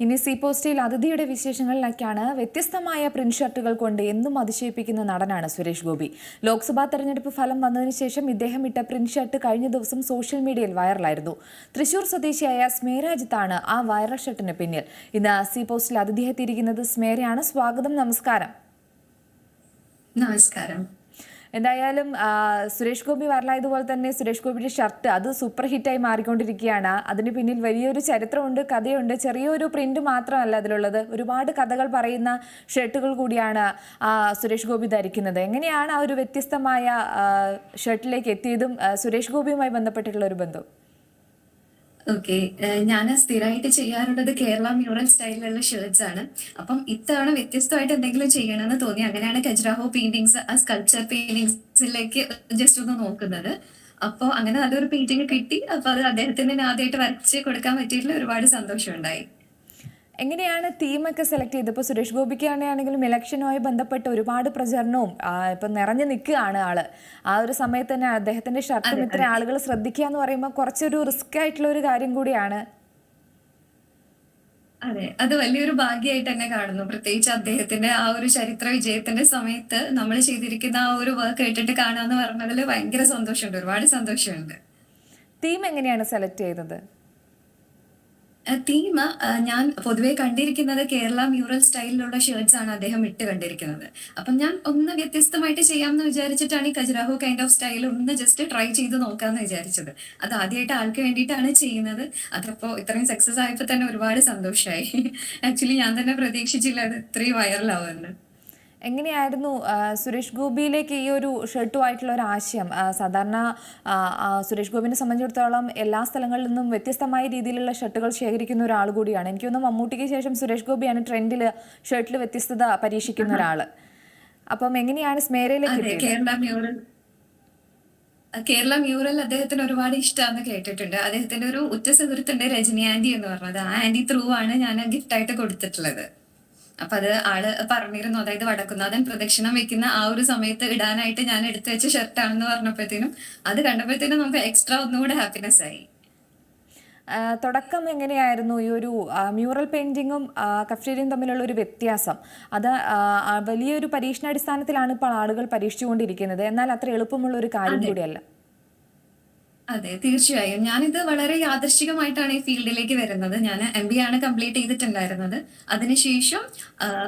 ഇനി സി പോസ്റ്റിൽ അതിഥിയുടെ വിശേഷങ്ങളിലേക്കാണ് വ്യത്യസ്തമായ പ്രിന്റ് ഷർട്ടുകൾ കൊണ്ട് എന്നും അതിശയിപ്പിക്കുന്ന നടനാണ് സുരേഷ് ഗോപി. ലോക്സഭാ തെരഞ്ഞെടുപ്പ് ഫലം വന്നതിന് ശേഷം ഇദ്ദേഹം ഇട്ട പ്രിന്റ് ഷർട്ട് കഴിഞ്ഞ ദിവസം സോഷ്യൽ മീഡിയയിൽ വൈറലായിരുന്നു. തൃശൂർ സ്വദേശിയായ സ്മേരാജിത്താണ് ആ വൈറൽ ഷർട്ടിന് പിന്നിൽ. ഇന്ന് സി പോസ്റ്റിൽ അതിഥിയെത്തിയിരിക്കുന്നത് സ്മേരയാണ്. സ്വാഗതം നമസ്കാരം. നമസ്കാരം. എന്തായാലും സുരേഷ് ഗോപി വരലായതുപോലെ തന്നെ സുരേഷ് ഗോപിയുടെ ഷർട്ട് അത് സൂപ്പർ ഹിറ്റായി മാറിക്കൊണ്ടിരിക്കുകയാണ്. അതിന് പിന്നിൽ വലിയൊരു ചരിത്രമുണ്ട് കഥയുണ്ട് ചെറിയൊരു പ്രിന്റ് മാത്രമല്ല അതിലുള്ളത്. ഒരുപാട് കഥകൾ പറയുന്ന ഷർട്ടുകൾ കൂടിയാണ് സുരേഷ് ഗോപി ധരിക്കുന്നത്. എങ്ങനെയാണ് ആ ഒരു വ്യത്യസ്തമായ ഷർട്ടിലേക്ക് എത്തിയതും സുരേഷ് ഗോപിയുമായി ബന്ധപ്പെട്ടിട്ടുള്ള ഒരു ബന്ധം? ഓക്കെ ഞാൻ സ്ഥിരമായിട്ട് ചെയ്യാറുള്ളത് കേരള മ്യൂറൽ സ്റ്റൈലിലുള്ള ഷേർട്സ് ആണ്. അപ്പം ഇത്തവണ വ്യത്യസ്തമായിട്ട് എന്തെങ്കിലും ചെയ്യണമെന്ന് തോന്നി. അങ്ങനെയാണ് കജ്രാഹോ പെയിന്റിങ്സ് ആ സ്കൾപ്ചർ പെയിന്റിങ്സിലേക്ക് ജസ്റ്റ് ഒന്ന് നോക്കുന്നത്. അപ്പോൾ അങ്ങനെ നല്ലൊരു പെയിന്റിങ് കിട്ടി. അപ്പൊ അത് അദ്ദേഹത്തിന് ആദ്യമായിട്ട് വരച്ച് കൊടുക്കാൻ പറ്റിയിട്ടുള്ള ഒരുപാട് സന്തോഷമുണ്ടായി. എങ്ങനെയാണ് തീമൊക്കെ സെലക്ട് ചെയ്തത്? ഇപ്പോൾ സുരേഷ് ഗോപിക്കാണെങ്കിലും ഇലക്ഷനുമായി ബന്ധപ്പെട്ട് ഒരുപാട് പ്രചരണവും ഇപ്പം നിറഞ്ഞു നിൽക്കുകയാണ് ആൾ. ആ ഒരു സമയത്ത് തന്നെ അദ്ദേഹത്തിന്റെ ഷർട്ടും ഇത്ര ആളുകൾ ശ്രദ്ധിക്കുക എന്ന് പറയുമ്പോൾ കുറച്ചൊരു റിസ്ക് ആയിട്ടുള്ള ഒരു കാര്യം കൂടിയാണ്. അതെ അത് വലിയൊരു ഭാഗ്യമായിട്ട് തന്നെ കാണുന്നു. പ്രത്യേകിച്ച് അദ്ദേഹത്തിന്റെ ആ ഒരു ചരിത്ര വിജയത്തിന്റെ സമയത്ത് നമ്മൾ ചെയ്തിരിക്കുന്ന ആ ഒരു വർക്ക് കേട്ടിട്ട് കാണാന്ന് പറഞ്ഞതിൽ ഭയങ്കര സന്തോഷമുണ്ട്. ഒരുപാട് സന്തോഷമുണ്ട്. തീം എങ്ങനെയാണ് സെലക്ട് ചെയ്തത്? തീം ഞാൻ പൊതുവെ കണ്ടിരിക്കുന്നത് കേരള മ്യൂറൽ സ്റ്റൈലിലുള്ള ഷർട്ട്സ് ആണ് അദ്ദേഹം ഇട്ട് കണ്ടിരിക്കുന്നത്. അപ്പം ഞാൻ ഒന്ന് വ്യത്യസ്തമായിട്ട് ചെയ്യാമെന്ന് വിചാരിച്ചിട്ടാണ് ഈ ഖജുരാഹോ കൈൻഡ് ഓഫ് സ്റ്റൈൽ ഒന്ന് ജസ്റ്റ് ട്രൈ ചെയ്ത് നോക്കാമെന്ന് വിചാരിച്ചത്. അത് ആദ്യമായിട്ട് ആൾക്ക് വേണ്ടിയിട്ടാണ് ചെയ്യുന്നത്. അതപ്പോൾ ഇത്രയും സക്സസ് ആയപ്പോൾ തന്നെ ഒരുപാട് സന്തോഷമായി ആക്ച്വലി ഞാൻ തന്നെ പ്രതീക്ഷിച്ചില്ല അത് ഇത്രയും വൈറലാവുമെന്ന് എങ്ങനെയായിരുന്നു സുരേഷ് ഗോപിയിലേക്ക് ഈ ഒരു ഷർട്ടുമായിട്ടുള്ള ഒരു ആശയം? സാധാരണ സുരേഷ് ഗോപിനെ സംബന്ധിച്ചിടത്തോളം എല്ലാ സ്ഥലങ്ങളിൽ നിന്നും വ്യത്യസ്തമായ രീതിയിലുള്ള ഷർട്ടുകൾ ശേഖരിക്കുന്ന ഒരാൾ കൂടിയാണ്. എനിക്ക് തോന്നുന്നു മമ്മൂട്ടിക്ക് ശേഷം സുരേഷ് ഗോപിയാണ് ട്രെൻഡിൽ ഷർട്ടിൽ വ്യത്യസ്തത പരീക്ഷിക്കുന്ന ഒരാൾ അപ്പം എങ്ങനെയാണ് സ്മേരയിലേക്ക് കേരള മ്യൂറൽ കേരള മ്യൂറൽ അദ്ദേഹത്തിന് ഒരുപാട് ഇഷ്ടമാണെന്ന് കേട്ടിട്ടുണ്ട്. അദ്ദേഹത്തിന്റെ ഒരു ഉറ്റ സുഹൃത്തുണ്ട് രജനി ആന്റി എന്ന് പറഞ്ഞത്. ആ ആന്റി ത്രൂ ആണ് ഞാൻ ഗിഫ്റ്റ് ആയിട്ട് കൊടുത്തിട്ടുള്ളത്. അപ്പൊ അത് ആൾ പറഞ്ഞിരുന്നു. അതായത് വടക്കുന്നാഥൻ പ്രദക്ഷിണം വെക്കുന്ന ആ ഒരു സമയത്ത് ഇടാനായിട്ട് ഞാൻ എടുത്തു വെച്ച ഷർട്ടാണെന്ന് പറഞ്ഞപ്പോഴത്തേനും അത് കണ്ടപ്പോഴത്തേനും നമുക്ക് എക്സ്ട്രാ ഒന്നുകൂടെ ഹാപ്പിനെസ് ആയി. തുടക്കം എങ്ങനെയായിരുന്നു? ഈ ഒരു മ്യൂറൽ പെയിന്റിങ്ങും കഫ്റ്റേരിയും തമ്മിലുള്ള ഒരു വ്യത്യാസം. അത് വലിയൊരു പരീക്ഷണാടിസ്ഥാനത്തിലാണ് ഇപ്പോൾ ആളുകൾ പരീക്ഷിച്ചുകൊണ്ടിരിക്കുന്നത്. എന്നാൽ അത്ര എളുപ്പമുള്ള ഒരു കാര്യം കൂടിയല്ല. അതെ തീർച്ചയായും. ഞാനിത് വളരെ യാദർശികമായിട്ടാണ് ഈ ഫീൽഡിലേക്ക് വരുന്നത്. ഞാൻ എം ബി ആണ് കംപ്ലീറ്റ് ചെയ്തിട്ടുണ്ടായിരുന്നത്. അതിനുശേഷം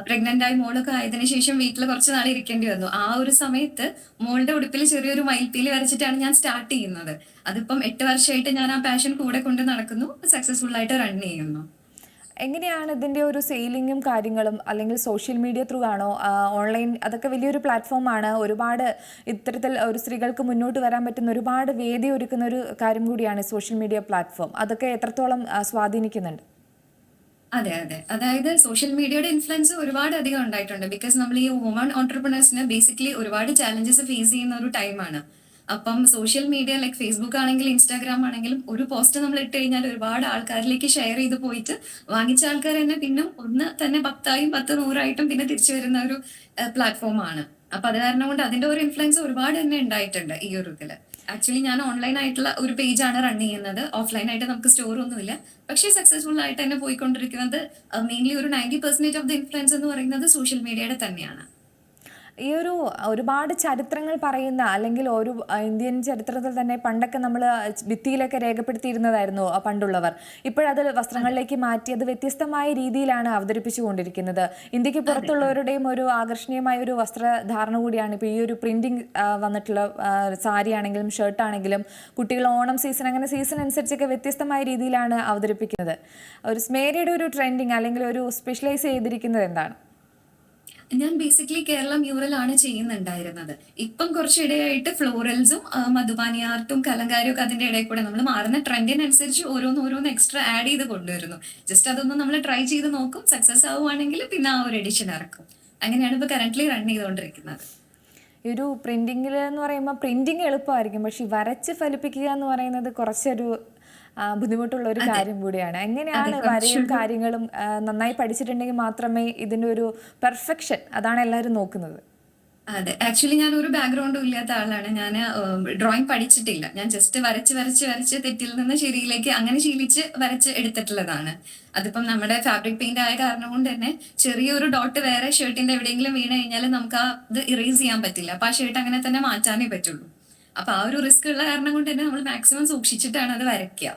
പ്രഗ്നന്റ് ആയി മോളൊക്കെ ആയതിനു ശേഷം വീട്ടിൽ കുറച്ച് നാൾ ഇരിക്കേണ്ടി വന്നു. ആ ഒരു സമയത്ത് മോളുടെ ഉടുപ്പിൽ ചെറിയൊരു മയിൽപ്പീലി വരച്ചിട്ടാണ് ഞാൻ സ്റ്റാർട്ട് ചെയ്യുന്നത്. അതിപ്പം എട്ട് വർഷമായിട്ട് ഞാൻ ആ പാഷൻ കൂടെ കൊണ്ട് നടക്കുന്നു. സക്സസ്ഫുൾ ആയിട്ട് റൺ ചെയ്യുന്നു. എങ്ങനെയാണ് ഇതിന്റെ ഒരു സെയിലിങ്ങും കാര്യങ്ങളും അല്ലെങ്കിൽ സോഷ്യൽ മീഡിയ ത്രൂ ആണോ? ഓൺലൈൻ അതൊക്കെ വലിയൊരു പ്ലാറ്റ്ഫോമാണ് ഒരുപാട് ഇത്തരത്തിൽ ഒരു സ്ത്രീകൾക്ക് മുന്നോട്ട് വരാൻ പറ്റുന്ന ഒരുപാട് വേദി ഒരുക്കുന്ന ഒരു കാര്യം കൂടിയാണ് സോഷ്യൽ മീഡിയ പ്ലാറ്റ്ഫോം അതൊക്കെ എത്രത്തോളം സ്വാധീനിക്കുന്നുണ്ട്? അതെ അതെ. അതായത് സോഷ്യൽ മീഡിയയുടെ ഇൻഫ്ലുവൻസ് ഒരുപാട് അധികം ഉണ്ടായിട്ടുണ്ട്. ബിക്കോസ് നമ്മൾ ഈ വുമൺ ഓണ്ടർപ്രണേഴ്സിന് ബേസിക്കലി ഒരുപാട് ചാലഞ്ചസ് ഫേസ് ചെയ്യുന്ന ഒരു ടൈമാണ് അപ്പം സോഷ്യൽ മീഡിയ ലൈക്ക് ഫേസ്ബുക്ക് ആണെങ്കിലും ഇൻസ്റ്റാഗ്രാം ആണെങ്കിലും ഒരു പോസ്റ്റ് നമ്മൾ ഇട്ട് കഴിഞ്ഞാൽ ഒരുപാട് ആൾക്കാരിലേക്ക് ഷെയർ ചെയ്ത് പോയിട്ട് വാങ്ങിച്ച ആൾക്കാർ തന്നെ പിന്നെ ഒന്ന് തന്നെ പത്തായും പത്ത് നൂറായിട്ടും പിന്നെ തിരിച്ചു വരുന്ന ഒരു പ്ലാറ്റ്ഫോമാണ് അപ്പൊ അത് കാരണം കൊണ്ട് അതിന്റെ ഒരു ഇൻഫ്ലുവൻസ് ഒരുപാട് തന്നെ ഉണ്ടായിട്ടുണ്ട് ഈ ഒരു ഇതിൽ. ആക്ച്വലി ഞാൻ ഓൺലൈൻ ആയിട്ടുള്ള ഒരു ആണ് റൺ ചെയ്യുന്നത്. ഓഫ്ലൈൻ ആയിട്ട് നമുക്ക് സ്റ്റോർ ഒന്നുമില്ല. പക്ഷേ സക്സസ്ഫുൾ ആയിട്ട് തന്നെ പോയിക്കൊണ്ടിരിക്കുന്നത് മെയിൻലി ഒരു ninety percentage of the influence എന്ന് പറയുന്നത് സോഷ്യൽ മീഡിയയുടെ തന്നെയാണ്. ഈ ഒരു ഒരുപാട് ചരിത്രങ്ങൾ പറയുന്ന അല്ലെങ്കിൽ ഒരു ഇന്ത്യൻ ചരിത്രത്തിൽ തന്നെ പണ്ടൊക്കെ നമ്മൾ ഭിത്തിയിലൊക്കെ രേഖപ്പെടുത്തിയിരുന്നതായിരുന്നു പണ്ടുള്ളവർ. ഇപ്പോഴത് വസ്ത്രങ്ങളിലേക്ക് മാറ്റി അത് വ്യത്യസ്തമായ രീതിയിലാണ് അവതരിപ്പിച്ചുകൊണ്ടിരിക്കുന്നത് ഇന്ത്യയ്ക്ക് പുറത്തുള്ളവരുടെയും ഒരു ആകർഷണീയമായ ഒരു വസ്ത്രധാരണ കൂടിയാണ് ഇപ്പോൾ ഈ ഒരു പ്രിന്റിംഗ് വന്നിട്ടുള്ള സാരി ആണെങ്കിലും ഷർട്ട് ആണെങ്കിലും കുട്ടികൾ ഓണം സീസൺ അങ്ങനെ സീസൺ അനുസരിച്ചൊക്കെ വ്യത്യസ്തമായ രീതിയിലാണ് അവതരിപ്പിക്കുന്നത്. ഒരു സ്മേരയുടെ ഒരു ട്രെൻഡിങ് അല്ലെങ്കിൽ ഒരു സ്പെഷ്യലൈസ് ചെയ്തിരിക്കുന്നത് എന്താണ്? ഞാൻ ബേസിക്കലി കേരള ആണ് ചെയ്യുന്നുണ്ടായിരുന്നത്. ഇപ്പം കുറച്ചിടെയായിട്ട് ഫ്ലോറൽസും മധുബാനി ആർട്ടും കലങ്കാരും ഒക്കെ അതിന്റെ ഇടയിൽ കൂടെ നമ്മൾ മാറുന്ന ട്രെൻഡിനനുസരിച്ച് ഓരോന്ന് ഓരോന്ന് എക്സ്ട്രാ ആഡ് ചെയ്ത് കൊണ്ടുവരുന്നു. ജസ്റ്റ് അതൊന്ന് നമ്മൾ ട്രൈ ചെയ്ത് നോക്കും സക്സസ് ആവുകയാണെങ്കിൽ പിന്നെ ആ ഒരു എഡിഷൻ ഇറക്കും. അങ്ങനെയാണ് ഇപ്പൊ കറന്റ്ലി റൺ ചെയ്തുകൊണ്ടിരിക്കുന്നത് ഒരു പ്രിന്റിംഗിൽ എന്ന് പറയുമ്പോൾ പ്രിന്റിംഗ് എളുപ്പമായിരിക്കും. പക്ഷെ വരച്ച് ഫലിപ്പിക്കുക എന്ന് പറയുന്നത് കുറച്ചൊരു ബുദ്ധിമുട്ടുള്ള ഒരു കാര്യം കൂടിയാണ്. എങ്ങനെയാണ് വരയും കാര്യങ്ങളും നന്നായി പഠിച്ചിട്ടുണ്ടെങ്കിൽ മാത്രമേ ഇതിന്റെ ഒരു പെർഫെക്ഷൻ അതാണ് എല്ലാവരും നോക്കുന്നത്? അതെ. ആക്ച്വലി ഞാൻ ഒരു ബാക്ക്ഗ്രൗണ്ടും ഇല്ലാത്ത ആളാണ്. ഞാൻ ഡ്രോയിങ് പഠിച്ചിട്ടില്ല. ഞാൻ ജസ്റ്റ് വരച്ച് വരച്ച് വരച്ച് തെറ്റിൽ നിന്ന് ശരിയിലേക്ക് അങ്ങനെ ശീലിച്ച് വരച്ച് എടുത്തിട്ടുള്ളതാണ്. അതിപ്പം നമ്മുടെ ഫാബ്രിക് പെയിന്റ് ആയ കാരണം കൊണ്ട് തന്നെ ചെറിയൊരു ഡോട്ട് വേറെ ഷർട്ടിന്റെ എവിടെയെങ്കിലും വീണ് കഴിഞ്ഞാൽ നമുക്ക് ആ ഇത് ഇറേസ് ചെയ്യാൻ പറ്റില്ല. അപ്പൊ ആ ഷർട്ട് അങ്ങനെ തന്നെ മാറ്റാനേ പറ്റുള്ളൂ. അപ്പൊ ആ ഒരു റിസ്ക് ഉള്ള കാരണം കൊണ്ട് തന്നെ നമ്മൾ മാക്സിമം സൂക്ഷിച്ചിട്ടാണ് അത് വരയ്ക്കുക.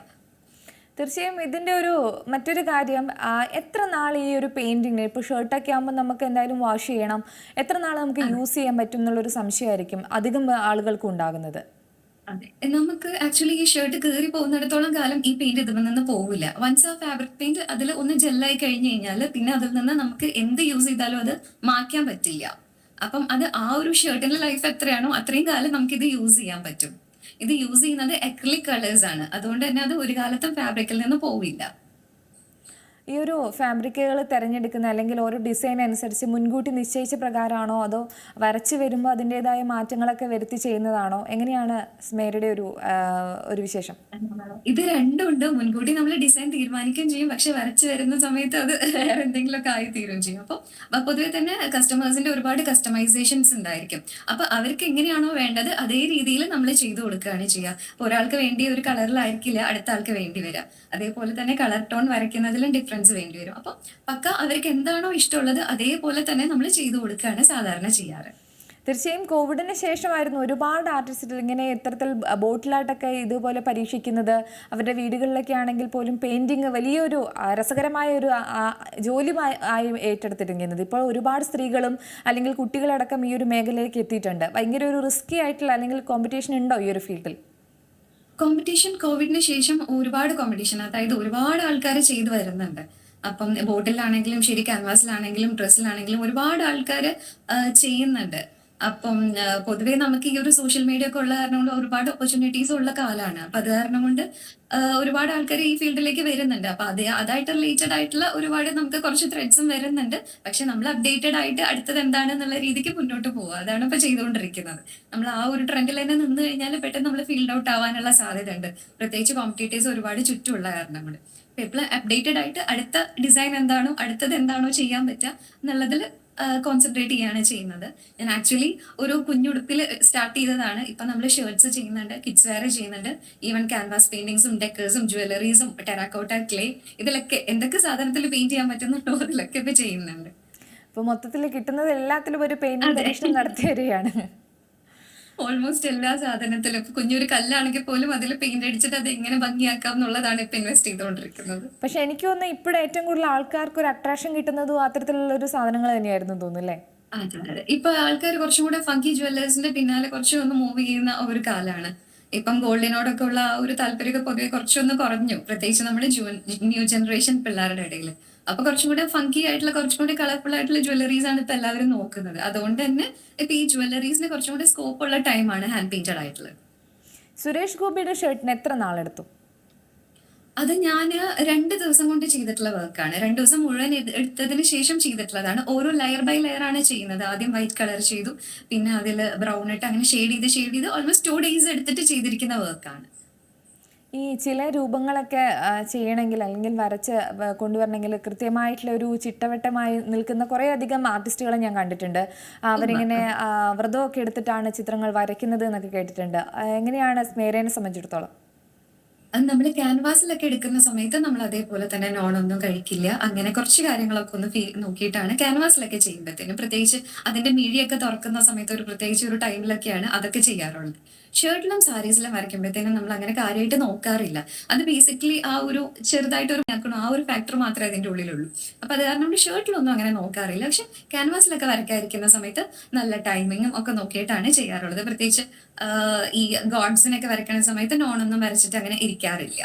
തീർച്ചയായും ഇതിന്റെ ഒരു മറ്റൊരു കാര്യം എത്ര നാൾ ഈ ഒരു പെയിന്റിങ് ഇപ്പോൾ ഷർട്ടൊക്കെ ആകുമ്പോൾ നമുക്ക് എന്തായാലും വാഷ് ചെയ്യണം. എത്ര നാൾ നമുക്ക് യൂസ് ചെയ്യാൻ പറ്റും എന്നുള്ളൊരു സംശയമായിരിക്കും അധികം ആളുകൾക്ക് ഉണ്ടാകുന്നത്. അതെ. നമുക്ക് ആക്ച്വലി ഈ ഷർട്ട് കയറി പോകുന്നിടത്തോളം കാലം ഈ പെയിന്റ് ഇതിൽ നിന്ന് പോവില്ല. വൺസ് ആ ഫാബ്രിക് പെയിന്റ് അതിൽ ഒന്ന് ജെല്ലായി കഴിഞ്ഞു കഴിഞ്ഞാൽ പിന്നെ അതിൽ നിന്ന് നമുക്ക് എന്ത് യൂസ് ചെയ്താലും അത് മാറ്റാൻ പറ്റില്ല. അപ്പം അത് ആ ഒരു ഷർട്ടിന്റെ ലൈഫ് എത്രയാണോ അത്രയും കാലം നമുക്ക് ഇത് യൂസ് ചെയ്യാൻ പറ്റും. ഇത് യൂസ് ചെയ്യുന്നത് അക്രിലിക് കളേഴ്സ് ആണ്. അതുകൊണ്ട് തന്നെ അത് ഒരു കാലത്തും ഫാബ്രിക്കിൽ നിന്ന് പോവില്ല. ഈ ഒരു ഫാബ്രിക്കുകൾ തിരഞ്ഞെടുക്കുന്ന അല്ലെങ്കിൽ ഓരോ ഡിസൈൻ അനുസരിച്ച് മുൻകൂട്ടി നിശ്ചയിച്ച പ്രകാരമാണോ അതോ വരച്ച് വരുമ്പോൾ അതിന്റെതായ മാറ്റങ്ങളൊക്കെ വരുത്തി ചെയ്യുന്നതാണോ? എങ്ങനെയാണ് സ്മേരയുടെ ഒരു ഒരു വിശേഷം? ഇത് രണ്ടും ഉണ്ട്. മുൻകൂട്ടി നമ്മൾ ഡിസൈൻ തീരുമാനിക്കുകയും ചെയ്യും. പക്ഷെ വരച്ച് വരുന്ന സമയത്ത് അത് വേറെ എന്തെങ്കിലുമൊക്കെ ആയി തീരുകയും ചെയ്യും അപ്പോൾ പൊതുവെ തന്നെ കസ്റ്റമേഴ്സിന്റെ ഒരുപാട് കസ്റ്റമൈസേഷൻസ് ഉണ്ടായിരിക്കും. അപ്പൊ അവർക്ക് എങ്ങനെയാണോ വേണ്ടത് അതേ രീതിയിൽ നമ്മൾ ചെയ്തു കൊടുക്കുകയാണ് ചെയ്യുക. ഒരാൾക്ക് വേണ്ടി ഒരു കളറിലായിരിക്കില്ല അടുത്ത ആൾക്ക് വേണ്ടി വരിക അതേപോലെ തന്നെ കളർ ടോൺ വരയ്ക്കുന്നതിലും ഡിഫറൻസ് വേണ്ടി വരും അപ്പം പക്ക അവർക്ക് എന്താണോ ഇഷ്ടമുള്ളത് അതേപോലെ തന്നെ നമ്മൾ ചെയ്തു കൊടുക്കുകയാണ് സാധാരണ ചെയ്യാറ്. തീർച്ചയായും കോവിഡിന് ശേഷമായിരുന്നു ഒരുപാട് ആർട്ടിസ്റ്റുകൾ ഇങ്ങനെ ഇത്തരത്തിൽ ബോട്ടിലായിട്ടൊക്കെ ഇതുപോലെ പരീക്ഷിക്കുന്നത്. അവരുടെ വീടുകളിലൊക്കെ ആണെങ്കിൽ പോലും പെയിന്റിങ് വലിയൊരു രസകരമായ ഒരു ജോലി ആയി ഏറ്റെടുത്തിരിക്കുന്നത് ഇപ്പോൾ ഒരുപാട് സ്ത്രീകളും അല്ലെങ്കിൽ കുട്ടികളടക്കം ഈ ഒരു മേഖലയിലേക്ക് എത്തിയിട്ടുണ്ട്. ഭയങ്കര ഒരു റിസ്കി ആയിട്ടുള്ള അല്ലെങ്കിൽ കോമ്പറ്റീഷൻ ഉണ്ടോ ഈ ഒരു ഫീൽഡിൽ കോമ്പറ്റീഷൻ കോവിഡിന് ശേഷം ഒരുപാട് കോമ്പറ്റീഷൻ അതായത് ഒരുപാട് ആൾക്കാർ ചെയ്തു വരുന്നുണ്ട്. അപ്പം ബോട്ടിലാണെങ്കിലും ശരി ക്യാൻവാസിലാണെങ്കിലും ഡ്രസ്സിലാണെങ്കിലും ഒരുപാട് ആൾക്കാർ ചെയ്യുന്നുണ്ട്. അപ്പം പൊതുവേ നമുക്ക് ഈ ഒരു സോഷ്യൽ മീഡിയ ഒക്കെ ഉള്ള കാരണം കൊണ്ട് ഒരുപാട് ഓപ്പർച്യൂണിറ്റീസ് ഉള്ള കാലമാണ് അപ്പൊ അത് കാരണം കൊണ്ട് ഒരുപാട് ആൾക്കാർ ഈ ഫീൽഡിലേക്ക് വരുന്നുണ്ട്. അപ്പൊ അത് അതായിട്ട് റിലേറ്റഡ് ആയിട്ടുള്ള ഒരുപാട് നമുക്ക് കുറച്ച് ത്രെഡ്സും വരുന്നുണ്ട്. പക്ഷെ നമ്മൾ അപ്ഡേറ്റഡ് ആയിട്ട് അടുത്തത് എന്താണെന്നുള്ള രീതിക്ക് മുന്നോട്ട് പോവുക അതാണ് ഇപ്പൊ ചെയ്തുകൊണ്ടിരിക്കുന്നത്. നമ്മൾ ആ ഒരു ട്രെൻഡിൽ തന്നെ നിന്ന് കഴിഞ്ഞാൽ പെട്ടെന്ന് നമ്മൾ ഫീൽഡ് ഔട്ട് ആവാനുള്ള സാധ്യത ഉണ്ട് പ്രത്യേകിച്ച് കോമ്പറ്റേറ്റീവ്സ് ഒരുപാട് ചുറ്റുമുള്ള കാരണം കൊണ്ട്. എപ്പോഴും അപ്ഡേറ്റഡ് ആയിട്ട് അടുത്ത ഡിസൈൻ എന്താണോ അടുത്തത് എന്താണോ ചെയ്യാൻ പറ്റുക എന്നുള്ളതിൽ കോൺസെൻട്രേറ്റ് ചെയ്യാണ് ചെയ്യുന്നത്. ഞാൻ ആക്ച്വലി ഒരു കുഞ്ഞുടുപ്പിൽ സ്റ്റാർട്ട് ചെയ്തതാണ്. ഇപ്പൊ നമ്മൾ ഷർട്ട്സ് ചെയ്യുന്നുണ്ട് കിഡ്സ് വെയർ ചെയ്യുന്നുണ്ട്. ഈവൻ ക്യാൻവാസ് പെയിന്റിങ്സും ഡെക്കേഴ്സും ജ്വല്ലറീസും ടെറാക്കോട്ട ക്ലേ ഇതിലൊക്കെ എന്തൊക്കെ സാധനത്തിൽ പെയിന്റ് ചെയ്യാൻ പറ്റുന്നുണ്ടോ അതിലൊക്കെ ഇപ്പൊ ചെയ്യുന്നുണ്ട്. അപ്പോൾ മൊത്തത്തിൽ കിട്ടുന്നത് എല്ലാത്തിലും ഒരു പെയിന്റിംഗ് പരീക്ഷണം നടത്തി വരികയാണ്. ഓൾമോസ്റ്റ് എല്ലാ സാധനത്തിലും. ഇപ്പൊ കുഞ്ഞൊരു കല്ലാണെങ്കിൽ പോലും അതിൽ പെയിന്റ് അടിച്ചിട്ട് അത് എങ്ങനെ ഭംഗിയാക്കാം എന്നുള്ളതാണ് ഇപ്പൊ ഇൻവെസ്റ്റ് ചെയ്തുകൊണ്ടിരിക്കുന്നത്. പക്ഷെ എനിക്ക് തോന്നുന്നു ഇപ്പോഴും ഏറ്റവും കൂടുതൽ ആൾക്കാർക്ക് ഒരു അട്രാക്ഷൻ കിട്ടുന്നതും അത്തരത്തിലുള്ള ഒരു സാധനങ്ങൾ തന്നെയായിരുന്നു തോന്നുന്നു അല്ലേ? അതെ അതെ. ഇപ്പൊ ആൾക്കാർ കുറച്ചും കൂടെ ഫങ്കി ജ്വല്ലേഴ്സിന്റെ പിന്നാലെ കുറച്ചൊന്ന് ഒന്ന് മൂവ് ചെയ്യുന്ന ഒരു കാലാണ്. ഇപ്പം ഗോൾഡിനോടൊക്കെ ഉള്ള ആ ഒരു താല്പര്യമൊക്കെ പൊതുവെ കുറച്ചൊന്ന് കുറഞ്ഞു. പ്രത്യേകിച്ച് നമ്മുടെ ന്യൂ ജനറേഷൻ പിള്ളേരുടെ ഇടയിൽ അപ്പൊ കുറച്ചും കൂടെ ഫങ്കി ആയിട്ടുള്ള കുറച്ചും കൂടി കളർഫുൾ ആയിട്ടുള്ള ജ്വല്ലറീസ് ആണ് ഇപ്പൊ എല്ലാവരും നോക്കുന്നത്. അതുകൊണ്ട് തന്നെ ഇപ്പൊ ഈ ജ്വല്ലറീസിന് കുറച്ചും കൂടി സ്കോപ്പ് ഉള്ള ടൈമാണ് ഹാൻഡ് പെയിന്റഡ് ആയിട്ടുള്ളത്. സുരേഷ് ഗോപിയുടെ ഷർട്ടിന് എത്ര നാളെടുത്തു? അത് ഞാൻ രണ്ട് ദിവസം കൊണ്ട് ചെയ്തിട്ടുള്ള വർക്കാണ് രണ്ട് ദിവസം മുഴുവൻ എടുത്തതിന് ശേഷം ചെയ്തിട്ടുള്ളതാണ്. ഓരോ ലെയർ ബൈ ലെയർ ആണ് ചെയ്യുന്നത്. ആദ്യം വൈറ്റ് കളർ ചെയ്തു പിന്നെ അതിൽ ബ്രൗൺ ഇട്ട് അങ്ങനെ ഷെയ്ഡ് ചെയ്ത് ഷെയ്ഡ് ചെയ്ത് ഓൾമോസ്റ്റ് ടു ഡേയ്സ് എടുത്തിട്ട് ചെയ്തിരിക്കുന്ന വർക്കാണ് ഈ ചില രൂപങ്ങളൊക്കെ ചെയ്യണമെങ്കിൽ അല്ലെങ്കിൽ വരച്ച് കൊണ്ടുവരണമെങ്കിൽ കൃത്യമായിട്ടുള്ള ഒരു ചിട്ടവട്ടമായി നിൽക്കുന്ന കുറേ അധികം ആർട്ടിസ്റ്റുകളെ ഞാൻ കണ്ടിട്ടുണ്ട്. അവരിങ്ങനെ വ്രതമൊക്കെ എടുത്തിട്ടാണ് ചിത്രങ്ങൾ വരയ്ക്കുന്നത് എന്നൊക്കെ കേട്ടിട്ടുണ്ട്. എങ്ങനെയാണ് സ്മേരേനെ സംബന്ധിച്ചിടത്തോളം? അത് നമ്മൾ ക്യാൻവാസിലൊക്കെ എടുക്കുന്ന സമയത്ത് നമ്മൾ അതേപോലെ തന്നെ നോൺ ഒന്നും കഴിക്കില്ല. അങ്ങനെ കുറച്ച് കാര്യങ്ങളൊക്കെ ഒന്ന് ഫീ നോക്കിയിട്ടാണ് ക്യാൻവാസിലൊക്കെ ചെയ്യുമ്പോഴത്തേനും പ്രത്യേകിച്ച് അതിന്റെ മിഴിയൊക്കെ തുറക്കുന്ന സമയത്ത് ഒരു പ്രത്യേകിച്ച് ഒരു ടൈമിലൊക്കെയാണ് അതൊക്കെ ചെയ്യാറുള്ളത്. ഷർട്ടിലും സാരീസിലും വരയ്ക്കുമ്പോഴത്തേനും നമ്മൾ അങ്ങനെ കാര്യമായിട്ട് നോക്കാറില്ല. അത് ബേസിക്കലി ആ ഒരു ചെറുതായിട്ട് ഒരു ആക്കണം ആ ഒരു ഫാക്ടർ മാത്രമേ അതിന്റെ ഉള്ളിലുള്ളൂ. അപ്പൊ അത് കാരണം നമ്മൾ ഷർട്ടിലൊന്നും അങ്ങനെ നോക്കാറില്ല. പക്ഷെ ക്യാൻവാസിലൊക്കെ വരയ്ക്കാതിരിക്കുന്ന സമയത്ത് നല്ല ടൈമിങ്ങും ഒക്കെ നോക്കിയിട്ടാണ് ചെയ്യാറുള്ളത്. പ്രത്യേകിച്ച് ഈ ഗോഡ്സിനൊക്കെ വരയ്ക്കുന്ന സമയത്ത് നോണൊന്നും വരച്ചിട്ട് അങ്ങനെ ഇരിക്കാറില്ല.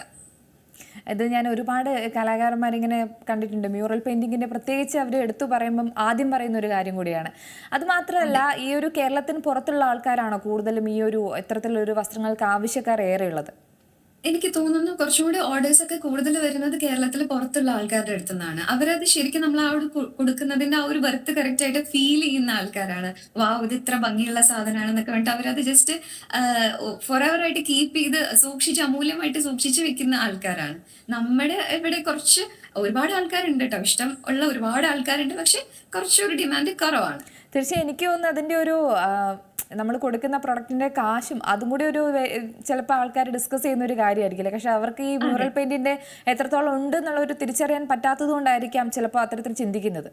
ഇത് ഞാൻ ഒരുപാട് കലാകാരന്മാരിങ്ങനെ കണ്ടിട്ടുണ്ട്. മ്യൂറൽ പെയിന്റിങ്ങിന്റെ പ്രത്യേകിച്ച് അവർ എടുത്തു പറയുമ്പം ആദ്യം പറയുന്ന ഒരു കാര്യം കൂടിയാണ്. അത് മാത്രമല്ല ഈ ഒരു കേരളത്തിന് പുറത്തുള്ള ആൾക്കാരാണോ കൂടുതലും ഈ ഒരു ഇത്തരത്തിലുള്ള ഒരു വസ്ത്രങ്ങൾക്ക് ആവശ്യക്കാർ ഏറെയുള്ളത്? എനിക്ക് തോന്നുന്നു കുറച്ചുകൂടി ഓർഡേഴ്സ് ഒക്കെ കൂടുതൽ വരുന്നത് കേരളത്തിൽ പുറത്തുള്ള ആൾക്കാരുടെ അടുത്തു നിന്നാണ് അവരത് ശരിക്കും നമ്മൾ ആ ഒരു കൊടുക്കുന്നതിന്റെ ആ ഒരു വർത്ത് കറക്റ്റ് ആയിട്ട് ഫീൽ ചെയ്യുന്ന ആൾക്കാരാണ്. വാ ഇത് ഇത്ര ഭംഗിയുള്ള സാധനമാണെന്നൊക്കെ പറഞ്ഞിട്ട് അവരത് ജസ്റ്റ് ഫോർ എവർ ആയിട്ട് കീപ്പ് ചെയ്ത് സൂക്ഷിച്ച് അമൂല്യമായിട്ട് സൂക്ഷിച്ച് വെക്കുന്ന ആൾക്കാരാണ്. നമ്മുടെ ഇവിടെ കുറച്ച് ഒരുപാട് ആൾക്കാരുണ്ട് കേട്ടോ. ഇഷ്ടം ഉള്ള ഒരുപാട് ആൾക്കാരുണ്ട്. പക്ഷെ കുറച്ചൊരു ഡിമാൻഡ് കുറവാണ്. തീർച്ചയായും എനിക്ക് തോന്നുന്നു അതിന്റെ ഒരു നമ്മൾ കൊടുക്കുന്ന പ്രൊഡക്റ്റിന്റെ കാശും അതും കൂടി ഒരു ചിലപ്പോൾ ആൾക്കാർ ഡിസ്കസ് ചെയ്യുന്ന ഒരു കാര്യമായിരിക്കില്ല? പക്ഷെ അവർക്ക് ഈ മ്യൂറൽ പെയിന്റിന്റെ എത്രത്തോളം ഉണ്ട് എന്നുള്ള ഒരു തിരിച്ചറിയാൻ പറ്റാത്തത് കൊണ്ടായിരിക്കാം ചിലപ്പോൾ അത്തരത്തിൽ ചിന്തിക്കുന്നത്.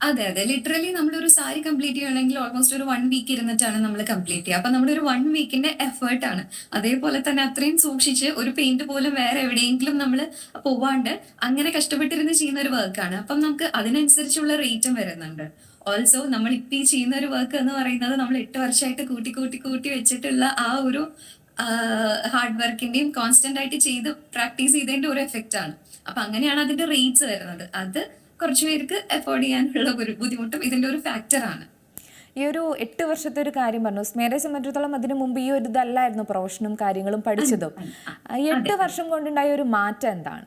അതെ അതെ. ലിറ്ററലി നമ്മളൊരു സാരി കംപ്ലീറ്റ് ചെയ്യണമെങ്കിൽ ഓൾമോസ്റ്റ് ഒരു വൺ വീക്ക് ഇരുന്നിട്ടാണ് നമ്മൾ കംപ്ലീറ്റ് ചെയ്യുക. അപ്പൊ നമ്മുടെ ഒരു വൺ വീക്കിന്റെ എഫേർട്ട് ആണ്. അതേപോലെ തന്നെ അത്രയും സൂക്ഷിച്ച് ഒരു പെയിന്റ് പോലും വേറെ എവിടെയെങ്കിലും നമ്മൾ പോവാണ്ട് അങ്ങനെ കഷ്ടപ്പെട്ടിരുന്ന് ചെയ്യുന്ന ഒരു വർക്കാണ് അപ്പം നമുക്ക് അതിനനുസരിച്ചുള്ള റേറ്റും വരുന്നുണ്ട്. ഓൾസോ നമ്മൾ ഇപ്പൊ ഈ ചെയ്യുന്ന ഒരു വർക്ക് എന്ന് പറയുന്നത് നമ്മൾ എട്ട് വർഷമായിട്ട് കൂട്ടി കൂട്ടി കൂട്ടി വെച്ചിട്ടുള്ള ആ ഒരു ഹാർഡ് വർക്കിന്റെയും കോൺസ്റ്റന്റ് ആയിട്ട് ചെയ്ത് പ്രാക്ടീസ് ചെയ്തതിന്റെ ഒരു എഫക്റ്റ് ആണ്. അപ്പൊ അങ്ങനെയാണ് അതിന്റെ റേറ്റ്സ് വരുന്നത്. അത് കുറച്ചു പേർക്ക് അഫോർഡ് ചെയ്യാനുള്ള ഒരു ബുദ്ധിമുട്ടും ഇതിന്റെ ഒരു ആണ്. ഈ ഒരു എട്ട് വർഷത്തെ ഒരു കാര്യം പറഞ്ഞു. സ്മേരെ സംബന്ധിച്ചിടത്തോളം അതിനു മുമ്പ് ഈ ഒരു ഇതല്ലായിരുന്നു പ്രൊഫഷനും കാര്യങ്ങളും പഠിച്ചതും. ഈ എട്ട് വർഷം കൊണ്ടുണ്ടായ ഒരു മാറ്റം എന്താണ്?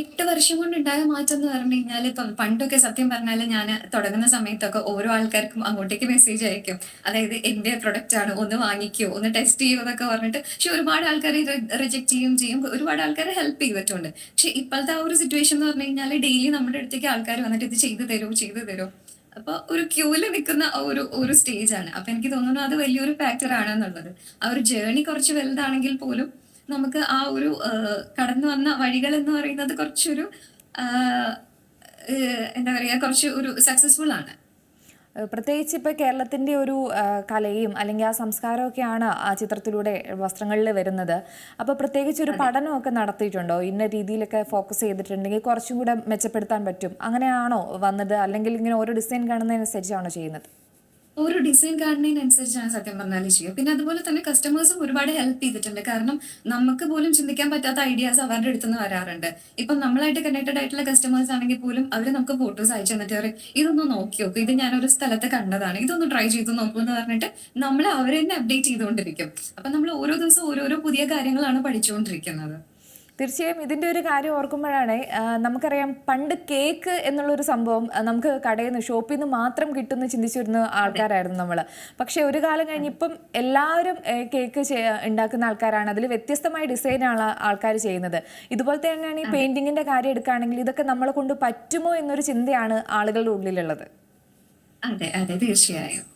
എട്ട് വർഷം കൊണ്ടുണ്ടായ മാറ്റം എന്ന് പറഞ്ഞു കഴിഞ്ഞാൽ ഇപ്പം പണ്ടൊക്കെ സത്യം പറഞ്ഞാൽ ഞാൻ തുടങ്ങുന്ന സമയത്തൊക്കെ ഓരോ ആൾക്കാർക്കും അങ്ങോട്ടേക്ക് മെസ്സേജ് അയക്കും. അതായത് എന്റെ പ്രൊഡക്റ്റ് ആണ് ഒന്ന് വാങ്ങിക്കോ ഒന്ന് ടെസ്റ്റ് ചെയ്യോ എന്നൊക്കെ പറഞ്ഞിട്ട് പക്ഷെ ഒരുപാട് ആൾക്കാർ റിജക്ട് ചെയ്യും ചെയ്യും. ഒരുപാട് ആൾക്കാർ ഹെൽപ്പ് ചെയ്തിട്ടുണ്ട്. പക്ഷെ ഇപ്പോഴത്തെ ആ ഒരു സിറ്റുവേഷൻ എന്ന് പറഞ്ഞു കഴിഞ്ഞാൽ ഡെയിലി നമ്മുടെ അടുത്തേക്ക് ആൾക്കാർ വന്നിട്ട് ഇത് ചെയ്തു തരുമോ ചെയ്തു തരുമോ അപ്പൊ ഒരു ക്യൂൽ നിൽക്കുന്ന ഒരു ഒരു സ്റ്റേജ് ആണ്. അപ്പൊ എനിക്ക് തോന്നുന്നു അത് വലിയൊരു ഫാക്ടർ ആണെന്നുള്ളത്. ആ ഒരു ജേർണി കുറച്ച് വലുതാണെങ്കിൽ പോലും നമുക്ക് ആ ഒരു കടന്നു വന്ന വഴികൾ എന്ന് പറയുന്നത് കുറച്ചൊരു എന്താ പറയുക കുറച്ച് ഒരു സക്സസ്ഫുൾ ആണ്. പ്രത്യേകിച്ച് ഇപ്പോൾ കേരളത്തിന്റെ ഒരു കലയും അല്ലെങ്കിൽ ആ സംസ്കാരമൊക്കെയാണ് ആ ചിത്രത്തിലൂടെ വസ്ത്രങ്ങളിൽ വരുന്നത്. അപ്പോൾ പ്രത്യേകിച്ച് ഒരു പഠനമൊക്കെ നടത്തിയിട്ടുണ്ടോ? ഇന്ന രീതിയിലൊക്കെ ഫോക്കസ് ചെയ്തിട്ടുണ്ടെങ്കിൽ കുറച്ചും കൂടെ മെച്ചപ്പെടുത്താൻ പറ്റും. അങ്ങനെയാണോ വന്നത്? അല്ലെങ്കിൽ ഇങ്ങനെ ഓരോ ഡിസൈൻ കാണുന്നതിനനുസരിച്ചാണോ ചെയ്യുന്നത്? ഓരോ ഡിസൈൻ കാണുന്നതിനനുസരിച്ചാണ് സത്യം പറഞ്ഞാൽ ചെയ്യുക. പിന്നെ അതുപോലെ തന്നെ കസ്റ്റമേഴ്സും ഒരുപാട് ഹെൽപ്പ് ചെയ്തിട്ടുണ്ട്. കാരണം നമുക്ക് പോലും ചിന്തിക്കാൻ പറ്റാത്ത ഐഡിയാസ് അവരുടെ അടുത്ത് നിന്ന് വരാറുണ്ട്. ഇപ്പം നമ്മളായിട്ട് കണക്റ്റഡ് ആയിട്ടുള്ള കസ്റ്റമേഴ്സ് ആണെങ്കിൽ പോലും അവർ നമുക്ക് ഫോട്ടോസ് അയച്ചു തന്നിട്ട് പറയും ഇതൊന്ന് നോക്കി നോക്കൂ. ഇത് ഞാനൊരു സ്ഥലത്ത് കണ്ടതാണ്. ഇതൊന്ന് ട്രൈ ചെയ്ത് നോക്കൂ എന്ന് പറഞ്ഞിട്ട് നമ്മൾ അവരെ തന്നെ അപ്ഡേറ്റ് ചെയ്തുകൊണ്ടിരിക്കും. അപ്പൊ നമ്മൾ ഓരോ ദിവസവും ഓരോരോ പുതിയ കാര്യങ്ങളാണ് പഠിച്ചുകൊണ്ടിരിക്കുന്നത്. തീർച്ചയായും ഇതിന്റെ ഒരു കാര്യം ഓർക്കുമ്പോഴാണ് നമുക്കറിയാം പണ്ട് കേക്ക് എന്നുള്ളൊരു സംഭവം നമുക്ക് കടയിൽ നിന്ന് ഷോപ്പിൽ നിന്ന് മാത്രം കിട്ടുമെന്ന് ചിന്തിച്ചിരുന്ന ആൾക്കാരായിരുന്നു നമ്മൾ പക്ഷേ ഒരു കാലം കഴിഞ്ഞ് ഇപ്പം എല്ലാവരും കേക്ക് ഉണ്ടാക്കുന്ന ആൾക്കാരാണ്. അതിൽ വ്യത്യസ്തമായ ഡിസൈനാണ് ആൾക്കാർ ചെയ്യുന്നത്. ഇതുപോലെ തന്നെയാണ് ഈ പെയിന്റിങ്ങിന്റെ കാര്യം എടുക്കുകയാണെങ്കിൽ ഇതൊക്കെ നമ്മളെ കൊണ്ട് പറ്റുമോ എന്നൊരു ചിന്തയാണ് ആളുകളുടെ ഉള്ളിലുള്ളത്. അതെ അതെ തീർച്ചയായും.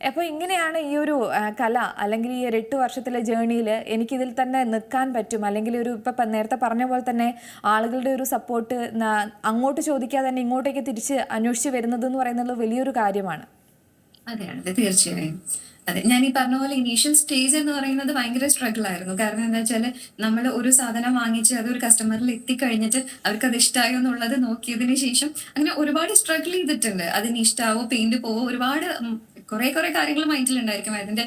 അപ്പോൾ ഇങ്ങനെയാണ് ഈ ഒരു കല അല്ലെങ്കിൽ ഈ ഒരു എട്ട് വർഷത്തിലെ ജേണിയിൽ എനിക്കിതിൽ തന്നെ നിൽക്കാൻ പറ്റും. അല്ലെങ്കിൽ ഒരു ഇപ്പം നേരത്തെ പറഞ്ഞ പോലെ തന്നെ ആളുകളുടെ ഒരു സപ്പോർട്ട് അങ്ങോട്ട് ചോദിക്കാതെ തന്നെ ഇങ്ങോട്ടേക്ക് തിരിച്ച് അന്വേഷിച്ച് വരുന്നത് എന്ന് പറയുന്നത് വലിയൊരു കാര്യമാണ്. അതെയാണ് അതെ തീർച്ചയായും. അതെ ഞാൻ ഈ പറഞ്ഞ പോലെ ഇനീഷ്യൽ സ്റ്റേജ് എന്ന് പറയുന്നത് ഭയങ്കര സ്ട്രഗിൾ ആയിരുന്നു. കാരണം എന്താ വെച്ചാൽ നമ്മൾ ഒരു സാധനം വാങ്ങിച്ച് അത് ഒരു കസ്റ്റമറിൽ എത്തിക്കഴിഞ്ഞിട്ട് അവർക്ക് അത് ഇഷ്ടമായോ എന്നുള്ളത് നോക്കിയതിന് ശേഷം അങ്ങനെ ഒരുപാട് സ്ട്രഗിൾ ചെയ്തിട്ടുണ്ട്. അതിന് ഇഷ്ടാവോ പെയിന്റ് പോവോ ഒരുപാട് കുറെ കുറെ കാര്യങ്ങൾ മൈൻഡിലുണ്ടായിരിക്കും. അതിന്റെ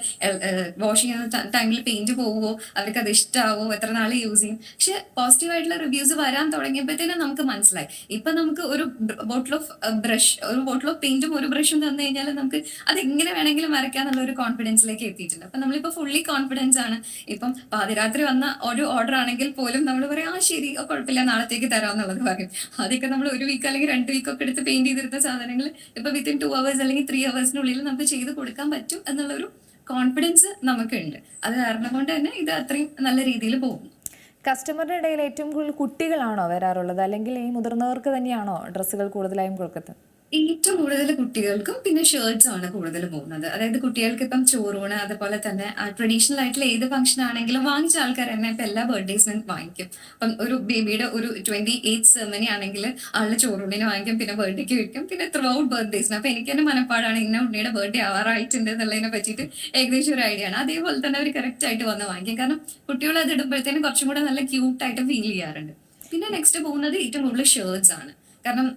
വാഷ് ചെയ്യുന്ന ടൈമിൽ പെയിന്റ് പോവോ അവർക്ക് അത് ഇഷ്ടാവോ എത്ര നാൾ യൂസ് ചെയ്യും. പക്ഷെ പോസിറ്റീവ് ആയിട്ടുള്ള റിവ്യൂസ് വരാൻ തുടങ്ങിയപ്പോഴത്തേനും നമുക്ക് മനസ്സിലായി. ഇപ്പൊ നമുക്ക് ഒരു ബോട്ടിൽ ഓഫ് ബ്രഷ് ഒരു ബോട്ടിൽ ഓഫ് പെയിന്റും ഒരു ബ്രഷും തന്നു കഴിഞ്ഞാൽ നമുക്ക് അത് എങ്ങനെ വേണമെങ്കിലും വരയ്ക്കാന്നുള്ള ഒരു കോൺഫിഡൻസിലേക്ക് എത്തിയിട്ടുണ്ട്. അപ്പൊ നമ്മളിപ്പോ ഫുള്ളി കോൺഫിഡൻസ് ആണ്. ഇപ്പം പാതിരാത്രി വന്ന ഒരു ഓർഡർ ആണെങ്കിൽ പോലും നമ്മൾ പറയും ആ ശരി കുഴപ്പമില്ല നാളത്തേക്ക് തരാമെന്നുള്ളത് പറയും. ആദ്യമൊക്കെ നമ്മൾ ഒരു വീക്ക് അല്ലെങ്കിൽ രണ്ട് വീക്ക് ഒക്കെ എടുത്ത് പെയിന്റ് ചെയ്തിരുന്ന സാധനങ്ങൾ ഇപ്പൊ വിത്തിൻ ടു അവേഴ്സ് അല്ലെങ്കിൽ ത്രീ അവേഴ്സിനുള്ളിൽ നമുക്ക് ചെയ്ത് കൊടുക്കാൻ പറ്റും എന്നുള്ളൊരു കോൺഫിഡൻസ് നമുക്കുണ്ട്. അത് കാരണം കൊണ്ട് തന്നെ ഇത് അത്രയും നല്ല രീതിയിൽ പോകും കസ്റ്റമറുടെ ഇടയിൽ ഏറ്റവും കൂടുതൽ കുട്ടികളാണോ വരാറുള്ളത്? അല്ലെങ്കിൽ ഈ മുതിർന്നവർക്ക് തന്നെയാണോ ഡ്രസ്സുകൾ കൂടുതലായും കൊടുക്കുന്നത്? ഏറ്റവും കൂടുതൽ കുട്ടികൾക്കും പിന്നെ ഷർട്ട്സ് ആണ് കൂടുതൽ പോകുന്നത്. അതായത് കുട്ടികൾക്ക് ഇപ്പം ചോറൂണ് അതുപോലെ തന്നെ ട്രഡീഷണൽ ആയിട്ടുള്ള ഏത് ഫംഗ്ഷൻ ആണെങ്കിലും വാങ്ങിച്ച ആൾക്കാർ തന്നെ ഇപ്പൊ എല്ലാ ബർത്ത്ഡേസിനും വാങ്ങിക്കും. അപ്പം ഒരു ബേബിയുടെ ഒരു ട്വന്റി എയ്റ്റ് സെർമനി ആണെങ്കിൽ ആളുടെ ചോറൂണിന് വാങ്ങിക്കും പിന്നെ ബർത്ത്ഡേക്ക് വയ്ക്കും പിന്നെ ത്രൂ ഔട്ട് ബർത്ത്ഡേസിന് അപ്പൊ എനിക്ക് തന്നെ മനപ്പാടാണ് ഇന്ന ഉണ്ണിയുടെ ബർത്ത്ഡേ ആവാറായിട്ടുണ്ട് എന്നുള്ളതിനെ പറ്റിയിട്ട് ഏകദേശം ഒരു ഐഡിയ ആണ്. അതേപോലെ തന്നെ അവർ കറക്റ്റ് ആയിട്ട് വന്ന് വാങ്ങിക്കും. കാരണം കുട്ടികൾ അത് ഇടുമ്പോഴത്തേനും കുറച്ചും കൂടെ നല്ല ക്യൂട്ടായിട്ട് ഫീൽ ചെയ്യാറുണ്ട്. പിന്നെ നെക്സ്റ്റ് പോകുന്നത് ഏറ്റവും കൂടുതൽ ഷേർട്സ് ആണ്. കാരണം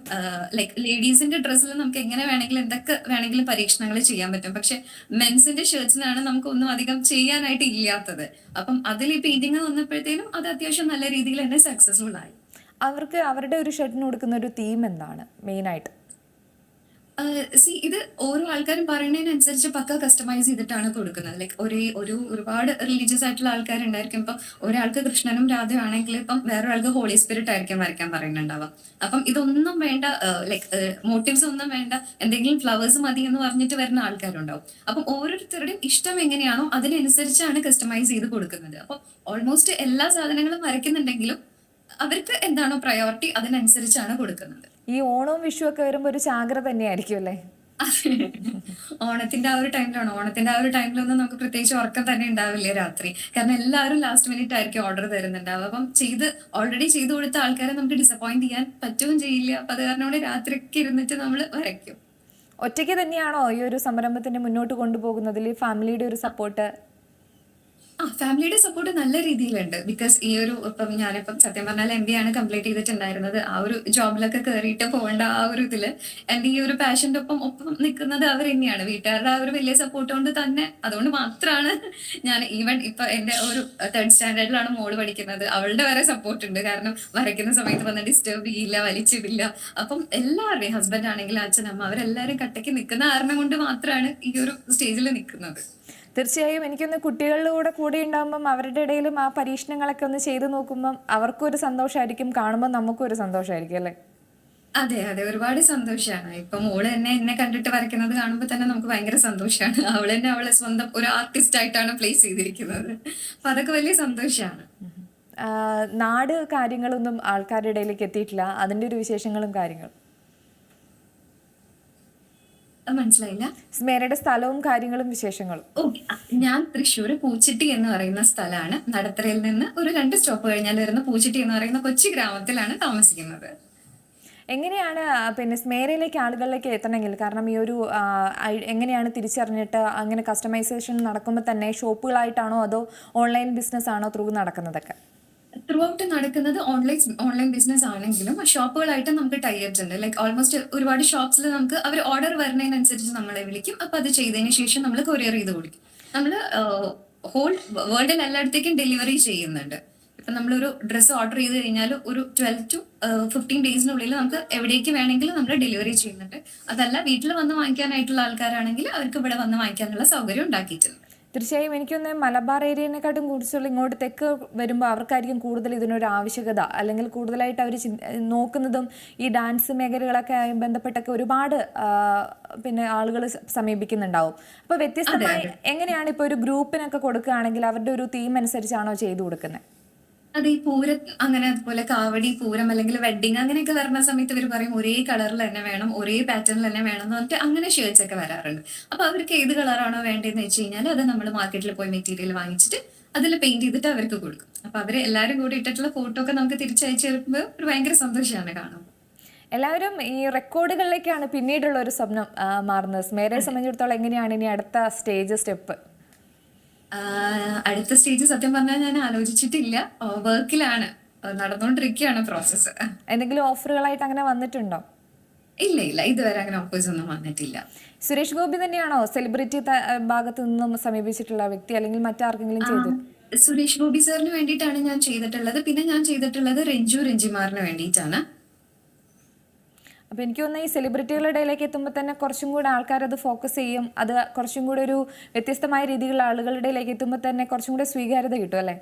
ലൈക്ക് ലേഡീസിന്റെ ഡ്രസ്സിൽ നമുക്ക് എങ്ങനെ വേണമെങ്കിലും എന്തൊക്കെ വേണമെങ്കിലും പരീക്ഷണങ്ങൾ ചെയ്യാൻ പറ്റും. പക്ഷെ മെൻസിന്റെ ഷർട്ട്സിനാണ് നമുക്ക് ഒന്നും അധികം ചെയ്യാനായിട്ട് ഇല്ലാത്തത്. അപ്പം അതിൽ ഈ പെയിന്റിങ് വന്നപ്പോഴത്തേനും അത് അത്യാവശ്യം നല്ല രീതിയിൽ തന്നെ സക്സസ്ഫുൾ ആയി. അവർക്ക് അവരുടെ ഒരു ഷർട്ടിന് കൊടുക്കുന്ന ഒരു തീം എന്താണ്? മെയിനായിട്ട് സി ഇത് ഓരോ ആൾക്കാരും പറയുന്നതിനനുസരിച്ച് പക്ക കസ്റ്റമൈസ് ചെയ്തിട്ടാണ് കൊടുക്കുന്നത്. ലൈക്ക് ഒരേ ഒരു ഒരുപാട് റിലീജിയസ് ആയിട്ടുള്ള ആൾക്കാരുണ്ടായിരിക്കും. ഇപ്പം ഒരാൾക്ക് കൃഷ്ണനും രാധയും ആണെങ്കിൽ ഇപ്പം വേറൊരാൾക്ക് ഹോളി സ്പിരിറ്റ് ആയിരിക്കും വരയ്ക്കാൻ പറയുന്നുണ്ടാവാം അപ്പം ഇതൊന്നും വേണ്ട ലൈക് മോട്ടീവ്സ് ഒന്നും വേണ്ട എന്തെങ്കിലും ഫ്ലവേഴ്സ് മതി എന്ന് പറഞ്ഞിട്ട് വരുന്ന ആൾക്കാരുണ്ടാവും. അപ്പം ഓരോരുത്തരുടെയും ഇഷ്ടം എങ്ങനെയാണോ അതിനനുസരിച്ചാണ് കസ്റ്റമൈസ് ചെയ്ത് കൊടുക്കുന്നത്. അപ്പം ഓൾമോസ്റ്റ് എല്ലാ സാധനങ്ങളും വരയ്ക്കുന്നുണ്ടെങ്കിലും അവർക്ക് എന്താണോ പ്രയോറിറ്റി അതിനനുസരിച്ചാണ് കൊടുക്കുന്നത്. ഈ ഓണവും വിഷു ഒക്കെ വരുമ്പോൾ ഒരു ചാകര തന്നെയായിരിക്കും അല്ലേ? ഓണത്തിന്റെ ആ ഒരു ടൈമിലാണ്. ഓണത്തിന്റെ ആ ഒരു ടൈമിലൊന്നും നമുക്ക് പ്രത്യേകിച്ച് ഉറക്കം തന്നെ ഉണ്ടാവില്ല രാത്രി. കാരണം എല്ലാവരും ലാസ്റ്റ് മിനിറ്റ് ആയിരിക്കും ഓർഡർ തരുന്നുണ്ടാവുക അപ്പം ചെയ്ത് ഓൾറെഡി ചെയ്തു കൊടുത്ത ആൾക്കാരെ നമുക്ക് ഡിസപ്പോയിന്റ് ചെയ്യാൻ പറ്റുകയും ചെയ്യില്ല. അപ്പൊ അത് കാരണം കൊണ്ട് രാത്രിക്ക് ഇരുന്നിട്ട് നമ്മൾ വരയ്ക്കും. ഒറ്റയ്ക്ക് തന്നെയാണോ ഈ ഒരു സംരംഭത്തിന് മുന്നോട്ട് കൊണ്ടുപോകുന്നതിൽ ഫാമിലിയുടെ ഒരു സപ്പോർട്ട് ആ ഫാമിലിയുടെ സപ്പോർട്ട് നല്ല രീതിയിലുണ്ട്. ബിക്കോസ് ഈ ഒരു ഇപ്പം ഞാനിപ്പം സത്യം പറഞ്ഞാൽ എം ബി ആണ് കംപ്ലീറ്റ് ചെയ്തിട്ടുണ്ടായിരുന്നത്. ആ ഒരു ജോബിലൊക്കെ കയറിയിട്ട് പോകേണ്ട ആ ഒരു ഇതിൽ എന്റെ ഈ ഒരു പാഷന്റെ ഒപ്പം ഒപ്പം നിൽക്കുന്നത് അവർ തന്നെയാണ്. വീട്ടുകാരുടെ ആ ഒരു വലിയ സപ്പോർട്ട് കൊണ്ട് തന്നെ. അതുകൊണ്ട് മാത്രമാണ് ഞാൻ ഈവൻ ഇപ്പം എന്റെ ഒരു തേർഡ് സ്റ്റാൻഡേർഡിലാണ് മോൾ പഠിക്കുന്നത്. അവളുടെ വരെ സപ്പോർട്ട് ഉണ്ട്. കാരണം വരയ്ക്കുന്ന സമയത്ത് വന്ന് ഡിസ്റ്റർബ് ചെയ്യില്ല വലിച്ചിടില്ല. അപ്പം എല്ലാവരുടെയും ഹസ്ബൻഡ് ആണെങ്കിലും അച്ഛനമ്മ അവരെല്ലാവരും കട്ടയ്ക്ക് നിൽക്കുന്ന കാരണം കൊണ്ട് മാത്രമാണ് ഈ ഒരു സ്റ്റേജിൽ നിൽക്കുന്നത്. തീർച്ചയായും എനിക്കൊന്ന് കുട്ടികളുടെ കൂടെ കൂടി ഉണ്ടാകുമ്പം അവരുടെ ഇടയിലും ആ പരീക്ഷണങ്ങളൊക്കെ ഒന്ന് ചെയ്തു നോക്കുമ്പം അവർക്കും ഒരു സന്തോഷമായിരിക്കും കാണുമ്പോൾ നമുക്കും ഒരു സന്തോഷമായിരിക്കും അല്ലേ? അതെ അതെ. ഒരുപാട് സന്തോഷമാണ് ഇപ്പൊ മോൾ തന്നെ എന്നെ കണ്ടിട്ട് വരയ്ക്കുന്നത് കാണുമ്പോൾ തന്നെ നമുക്ക് ഭയങ്കര സന്തോഷമാണ് അവൾ തന്നെ അവളെ സ്വന്തം ഒരു ആർട്ടിസ്റ്റ് ആയിട്ടാണ് പ്ലേസ് ചെയ്തിരിക്കുന്നത്. അപ്പൊ അതൊക്കെ വലിയ സന്തോഷമാണ് നാട് കാര്യങ്ങളൊന്നും ആൾക്കാരുടെ ഇടയിലേക്ക് എത്തിയിട്ടില്ല. അതിന്റെ ഒരു വിശേഷങ്ങളും കാര്യങ്ങളും. മനസ്സിലായില്ല. സ്മേരയുടെ സ്ഥലവും കാര്യങ്ങളും വിശേഷങ്ങളും. ഓക്കെ ഞാൻ തൃശ്ശൂർ പൂച്ചിട്ടി എന്ന് പറയുന്ന സ്ഥലമാണ്. നടത്തറയിൽ നിന്ന് ഒരു രണ്ട് സ്റ്റോപ്പ് കഴിഞ്ഞാൽ വരുന്ന പൂച്ചിട്ടി എന്ന് പറയുന്ന കൊച്ചി ഗ്രാമത്തിലാണ് താമസിക്കുന്നത്. എങ്ങനെയാണ് പിന്നെ സ്മേരയിലേക്ക് ആളുകളിലേക്ക് എത്തണമെങ്കിൽ കാരണം ഈ ഒരു എങ്ങനെയാണ് തിരിച്ചറിഞ്ഞിട്ട് അങ്ങനെ കസ്റ്റമൈസേഷൻ നടക്കുമ്പോൾ തന്നെ ഷോപ്പുകളായിട്ടാണോ അതോ ഓൺലൈൻ ബിസിനസ് ആണോ ത്രൂ നടക്കുന്നതൊക്കെ? ത്രൂ ഔട്ട് നടക്കുന്നത് ഓൺലൈൻ ഓൺലൈൻ ബിസിനസ് ആണെങ്കിലും ഷോപ്പുകളായിട്ട് നമുക്ക് ടൈപ്സ് ഉണ്ട്. ലൈക്ക് ഓൾമോസ്റ്റ് ഒരുപാട് ഷോപ്സിൽ നമുക്ക് അവർ ഓർഡർ വരുന്നതിനനുസരിച്ച് നമ്മളെ വിളിക്കും. അപ്പൊ അത് ചെയ്തതിന് ശേഷം നമ്മൾ കൊറിയർ ചെയ്ത് കൊടുക്കും. നമ്മൾ ഹോൾ വേൾഡിൽ എല്ലായിടത്തേക്കും ഡെലിവറി ചെയ്യുന്നുണ്ട്. ഇപ്പൊ നമ്മളൊരു ഡ്രസ്സ് ഓർഡർ ചെയ്ത് കഴിഞ്ഞാൽ ഒരു ട്വൽവ് ടു ഫിഫ്റ്റീൻ ഡേയ്സിനുള്ളിൽ നമുക്ക് എവിടേക്ക് വേണമെങ്കിലും നമ്മൾ ഡെലിവറി ചെയ്യുന്നുണ്ട്. അതല്ല വീട്ടിൽ വന്ന് വാങ്ങിക്കാനായിട്ടുള്ള ആൾക്കാരാണെങ്കിൽ അവർക്ക് ഇവിടെ വന്ന് വാങ്ങിക്കാനുള്ള സൗകര്യം ഉണ്ടാക്കിയിട്ടുണ്ട്. തീർച്ചയായും എനിക്കൊന്ന് മലബാർ ഏരിയനെക്കാട്ടും കൂടുതൽ ഇങ്ങോട്ട് തെക്ക് വരുമ്പോൾ അവർക്കായിരിക്കും കൂടുതൽ ഇതിനൊരു ആവശ്യകത. അല്ലെങ്കിൽ കൂടുതലായിട്ട് അവർ നോക്കുന്നതും ഈ ഡാൻസ് മേഖലകളൊക്കെ ആയി ബന്ധപ്പെട്ടൊക്കെ ഒരുപാട് പിന്നെ ആളുകൾ സമീപിക്കുന്നുണ്ടാവും. അപ്പോൾ വ്യത്യസ്തമായി എങ്ങനെയാണ് ഇപ്പോൾ ഒരു ഗ്രൂപ്പിനൊക്കെ കൊടുക്കുകയാണെങ്കിൽ അവരുടെ ഒരു തീം അനുസരിച്ചാണോ ചെയ്തു കൊടുക്കുന്നത് അത് ഈ പൂരം അങ്ങനെ അതുപോലെ കാവടി പൂരം അല്ലെങ്കിൽ വെഡിങ് അങ്ങനെയൊക്കെ വരുന്ന സമയത്ത് ഇവർ പറയും ഒരേ കളറിൽ തന്നെ വേണം ഒരേ പാറ്റേണിൽ തന്നെ വേണം എന്ന് പറഞ്ഞിട്ട് അങ്ങനെ ഷേർട്സ് ഒക്കെ വരാറുണ്ട്. അപ്പൊ അവർക്ക് ഏത് കളറാണോ വേണ്ടതെന്ന് വെച്ച് കഴിഞ്ഞാൽ അത് നമ്മൾ മാർക്കറ്റിൽ പോയി മെറ്റീരിയൽ വാങ്ങിച്ചിട്ട് അതിൽ പെയിന്റ് ചെയ്തിട്ട് അവർക്ക് കൊടുക്കും. അപ്പൊ അവർ എല്ലാവരും കൂടി ഇട്ടിട്ടുള്ള ഫോട്ടോ ഒക്കെ നമുക്ക് തിരിച്ചയച്ചു തരുമ്പോൾ ഒരു ഭയങ്കര സന്തോഷമാണ് കാണുമ്പോൾ എല്ലാവരും ഈ റെക്കോർഡുകളിലേക്കാണ് പിന്നീടുള്ള ഒരു സ്വപ്നം മാറുന്നത്. സ്മേരയെ സംബന്ധിച്ചിടത്തോളം എങ്ങനെയാണ് ഇനി അടുത്ത സ്റ്റേജ് സ്റ്റെപ്പ് അടുത്ത സ്റ്റേജ് സത്യം പറഞ്ഞാൽ ഞാൻ ആലോചിച്ചിട്ടില്ല. വർക്കിലാണ്. നടന്നുകൊണ്ടിരിക്കുകയാണ് പ്രോസസ്സ് എന്തെങ്കിലും ഓഫറുകളായിട്ട് അങ്ങനെ വന്നിട്ടുണ്ടോ? ഇല്ല ഇല്ല. ഇതുവരെ അങ്ങനെ ഓഫേഴ്സ് ഒന്നും വന്നിട്ടില്ല. സുരേഷ് ഗോപി തന്നെയാണോ സെലിബ്രിറ്റി ഭാഗത്ത് നിന്നും സമീപിച്ചിട്ടുള്ള വ്യക്തി അല്ലെങ്കിൽ മറ്റാർക്കെങ്കിലും ചെയ്തു? സുരേഷ് ഗോപി സാറിന് വേണ്ടിയിട്ടാണ് ഞാൻ ചെയ്തിട്ടുള്ളത്. പിന്നെ ഞാൻ ചെയ്തിട്ടുള്ളത് രഞ്ജു രഞ്ജിമാറിന് വേണ്ടിയിട്ടാണ്. അപ്പൊ എനിക്ക് തോന്നുന്നു ഈ സെലിബ്രിറ്റികളുടെ ഇടയിലേക്ക് എത്തുമ്പോൾ തന്നെ കുറച്ചും കൂടെ ആൾക്കാർ അത് ഫോക്കസ് ചെയ്യും. അത് കുറച്ചും കൂടെ ഒരു വ്യത്യസ്തമായ രീതിയിലുള്ള ആളുകളുടെ ഇടയിലേക്ക് എത്തുമ്പോൾ തന്നെ കുറച്ചും കൂടെ സ്വീകാര്യത കിട്ടും അല്ലേ?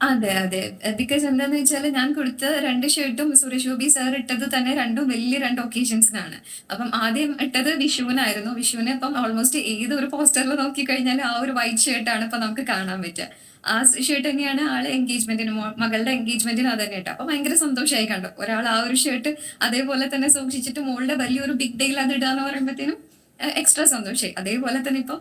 അതെ അതെ. ബിക്കോസ് എന്താന്ന് വെച്ചാൽ ഞാൻ കൊടുത്ത രണ്ട് ഷർട്ടും സുരേഷ് സാർ ഇട്ടത് തന്നെ രണ്ടും വലിയ രണ്ട് ഒക്കേഷൻസിനാണ് അപ്പം ആദ്യം ഇട്ടത് വിഷുവിനായിരുന്നു. വിഷുവിന് ഇപ്പം ഓൾമോസ്റ്റ് ഏതൊരു പോസ്റ്ററിൽ നോക്കി കഴിഞ്ഞാൽ ആ ഒരു വൈറ്റ് ഷർട്ടാണ് ഇപ്പൊ നമുക്ക് കാണാൻ പറ്റുക. ആ ഷർട്ട് തന്നെയാണ് ആളെ എൻഗേജ്മെന്റിന് മകളുടെ എൻഗേജ്മെന്റിന് അത് തന്നെ അപ്പൊ ഭയങ്കര സന്തോഷമായി കണ്ടു. ഒരാൾ ആ ഒരു ഷർട്ട് അതേപോലെ തന്നെ സൂക്ഷിച്ചിട്ട് മോളുടെ വലിയൊരു ബിഗ് ഡേയിൽ അത് ഇടാന്ന് പറയുമ്പോഴത്തേനും എക്സ്ട്രാ സന്തോഷമായി. അതേപോലെ തന്നെ ഇപ്പൊ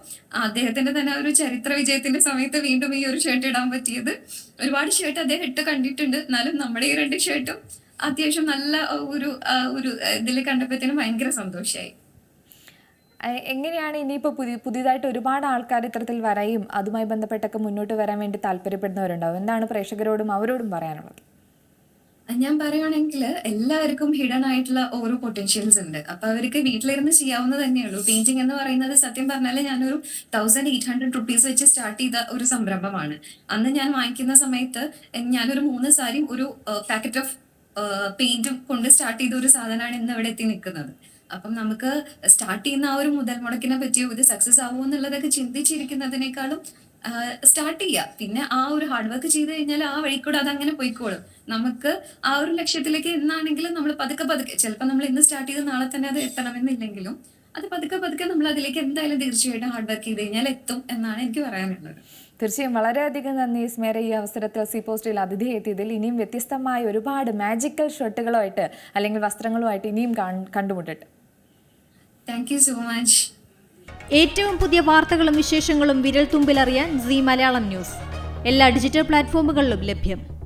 അദ്ദേഹത്തിന്റെ തന്നെ ഒരു ചരിത്ര വിജയത്തിന്റെ സമയത്ത് വീണ്ടും ഈ ഒരു ഷർട്ട് ഇടാൻ പറ്റിയത്. ഒരുപാട് ഷർട്ട് അദ്ദേഹം ഇട്ട് കണ്ടിട്ടുണ്ട്. എന്നാലും നമ്മുടെ ഈ രണ്ട് ഷർട്ടും അത്യാവശ്യം നല്ല ഒരു ഒരു ഇതിൽ കണ്ടപ്പോഴത്തേനും ഭയങ്കര സന്തോഷമായി. എങ്ങനെയാണ് ഇനിയിപ്പോൾ പുതിയ പുതിയതായിട്ട് ഒരുപാട് ആൾക്കാർ ഇത്തരത്തിൽ വരയും? അതുമായി ബന്ധപ്പെട്ടൊക്കെ മുന്നോട്ട് വരാൻ വേണ്ടി താല്പര്യപ്പെടുന്നവരുണ്ടാവും. എന്താണ് പ്രേക്ഷകരോടും അവരോടും പറയാനുള്ളത്? ഞാൻ പറയുകയാണെങ്കിൽ എല്ലാവർക്കും ഹിഡൻ ആയിട്ടുള്ള ഓരോ പൊട്ടൻഷ്യൽസ് ഉണ്ട്. അപ്പൊ അവർക്ക് വീട്ടിലിരുന്ന് ചെയ്യാവുന്നത് തന്നെയുള്ളൂ. പെയിന്റിംഗ് എന്ന് പറയുന്നത് സത്യം പറഞ്ഞാൽ ഞാനൊരു തൗസൻഡ് എയ്റ്റ് ഹൺഡ്രഡ് റുപ്പീസ് വെച്ച് സ്റ്റാർട്ട് ചെയ്ത ഒരു സംരംഭമാണ്. അന്ന് ഞാൻ വാങ്ങിക്കുന്ന സമയത്ത് ഞാനൊരു മൂന്ന് സാരിയും ഒരു പാക്കറ്റ് ഓഫ് പെയിന്റും കൊണ്ട് സ്റ്റാർട്ട് ചെയ്ത ഒരു സാധനമാണ് ഇന്ന് ഇവിടെ എത്തി നിൽക്കുന്നത്. അപ്പം നമുക്ക് സ്റ്റാർട്ട് ചെയ്യുന്ന ആ ഒരു മുതൽ മുടക്കിനെ പറ്റിയോ ഇത് സക്സസ് ആവുമോ എന്നുള്ളതൊക്കെ ചിന്തിച്ചിരിക്കുന്നതിനേക്കാളും സ്റ്റാർട്ട് ചെയ്യുക. പിന്നെ ആ ഒരു ഹാർഡ് വർക്ക് ചെയ്ത് കഴിഞ്ഞാൽ ആ വഴി കൂടെ അതങ്ങനെ പോയിക്കോളും. നമുക്ക് ആ ഒരു ലക്ഷ്യത്തിലേക്ക് എന്നാണെങ്കിലും നമ്മൾ പതുക്കെ പതുക്കെ ചിലപ്പോൾ നമ്മൾ ഇന്ന് സ്റ്റാർട്ട് ചെയ്ത് നാളെ തന്നെ അത് എത്തണമെന്നില്ലെങ്കിലും അത് പതുക്കെ പതുക്കെ നമ്മൾ അതിലേക്ക് എന്തായാലും തീർച്ചയായിട്ടും ഹാർഡ് വർക്ക് ചെയ്ത് കഴിഞ്ഞാൽ എത്തും എന്നാണ് എനിക്ക് പറയാനുള്ളത്. തീർച്ചയായും വളരെയധികം നന്ദി സ്മേര ഈ അവസരത്തിൽ സി പോസ്റ്റിൽ അതിഥി എത്തിയതിൽ ഇനിയും വ്യത്യസ്തമായ ഒരുപാട് മാജിക്കൽ ഷർട്ടുകളുമായിട്ട് അല്ലെങ്കിൽ വസ്ത്രങ്ങളുമായിട്ട് ഇനിയും കണ്ടുമുട്ടട്ടെ. താങ്ക് യു സോ മച്ച് ഏറ്റവും പുതിയ വാർത്തകളും വിശേഷങ്ങളും വിരൽ തുമ്പിലറിയാൻ സി മലയാളം ന്യൂസ്. എല്ലാ ഡിജിറ്റൽ പ്ലാറ്റ്ഫോമുകളിലും ലഭ്യം.